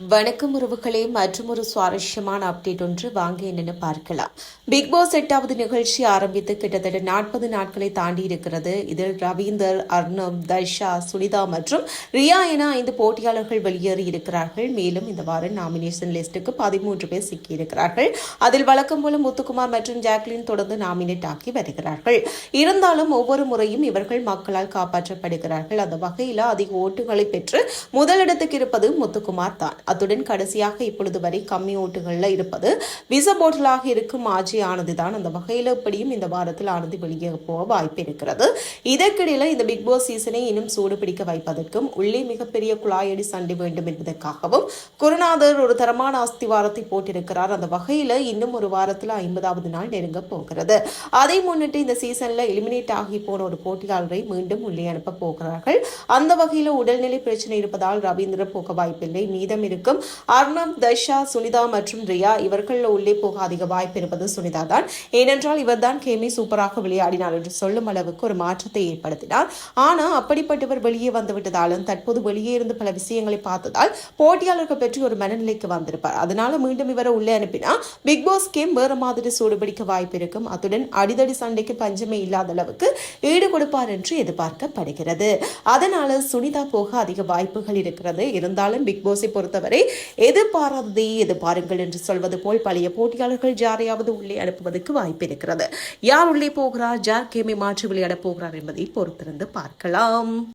வணக்கம் உறவுகளே மற்றும் ஒரு சுவாரஸ்யமான அப்டேட் ஒன்று வாங்க என்னென்னு பார்க்கலாம். பிக் பாஸ் எட்டாவது நிகழ்ச்சி ஆரம்பித்து கிட்டத்தட்ட நாற்பது நாட்களை தாண்டி இருக்கிறது. இதில் ரவீந்தர் அர்ணவ் தர்ஷா சுனிதா மற்றும் ரியா என ஐந்து போட்டியாளர்கள் வெளியேறி இருக்கிறார்கள். மேலும் இந்த வாரம் நாமினேஷன் லிஸ்டுக்கு பதிமூன்று பேர் சிக்கியிருக்கிறார்கள். அதில் வழக்கம் போல முத்துக்குமார் மற்றும் ஜாக்லின் தொடர்ந்து நாமினேட் ஆக்கி வருகிறார்கள். இருந்தாலும் ஒவ்வொரு முறையும் இவர்கள் மக்களால் காப்பாற்றப்படுகிறார்கள். அந்த வகையில் அதிக ஓட்டுகளை பெற்று முதலிடத்துக்கு இருப்பது முத்துக்குமார் தான். அத்துடன் கடைசியாக இப்பொழுது வரை கம்மி ஓட்டுகள்ல இருப்பது விச இருக்கும் ஆஜி ஆனது தான் அந்த வகையில் இப்படியும் இந்த வாரத்தில் ஆனது வெளியே போக வாய்ப்பு இருக்கிறது. இதற்கிடையில் இந்த பிக் பாஸ் சீசனை இன்னும் சூடு பிடிக்க வைப்பதற்கும் உள்ளே மிகப்பெரிய குழாயடி சண்டை வேண்டும் என்பதற்காகவும் குருநாதர் ஒரு தரமான அஸ்திவாரத்தை போட்டிருக்கிறார். அந்த வகையில் இன்னும் ஒரு வாரத்தில் ஐம்பதாவது நாள் நெருங்க போகிறது. அதை முன்னிட்டு இந்த சீசன்ல எலிமினேட் ஆகி போன ஒரு போட்டியாளரை மீண்டும் உள்ளே அனுப்ப போகிறார்கள். அந்த வகையில் உடல்நிலை பிரச்சனை இருப்பதால் ரவீந்திர போக வாய்ப்பில்லை. மீதம் இருக்கும். அர்ணப் தஷா சுனிதா மற்றும் ரியா இவர்கள் உள்ளே போக அதிக வாய்ப்பு இருப்பது சுனிதா தான் ஏனென்றால் இவர் தான் கேமி சூப்பராக விளையாடினார் என்று சொல்லும் அளவுக்கு ஒரு மாற்றத்தை ஏற்படுத்தினார். ஆனால் அப்படிப்பட்டவர் வெளியே வந்துவிட்டதாலும் தற்போது வெளியே இருந்து பல விஷயங்களை பார்த்ததால் போட்டியாளர்கள் பற்றி ஒரு மனநிலைக்கு வந்திருப்பார். அதனால மீண்டும் இவரை உள்ளே அனுப்பினா பிக் பாஸ் கேம் வேற மாதிரி சூடுபிடிக்க வாய்ப்பு இருக்கும். அத்துடன் அடிதடி சண்டைக்கு பஞ்சமே இல்லாத அளவுக்கு ஈடு கொடுப்பார் என்று எதிர்பார்க்கப்படுகிறது. அதனால சுனிதா போக அதிக வாய்ப்புகள் இருக்கிறது. இருந்தாலும் பிக் பாஸை பொறுத்தவரை எதிர்பாராததை எதிர்பாருங்கள் என்று சொல்வது போல் பழைய போட்டியாளர்கள் யாரையாவது உள்ளே அனுப்புவதற்கு வாய்ப்பு இருக்கிறது. யார் உள்ளே போகிறார்? யார் கேமை மாற்றி விளையாட போகிறார் என்பதை பொறுத்திருந்து பார்க்கலாம்.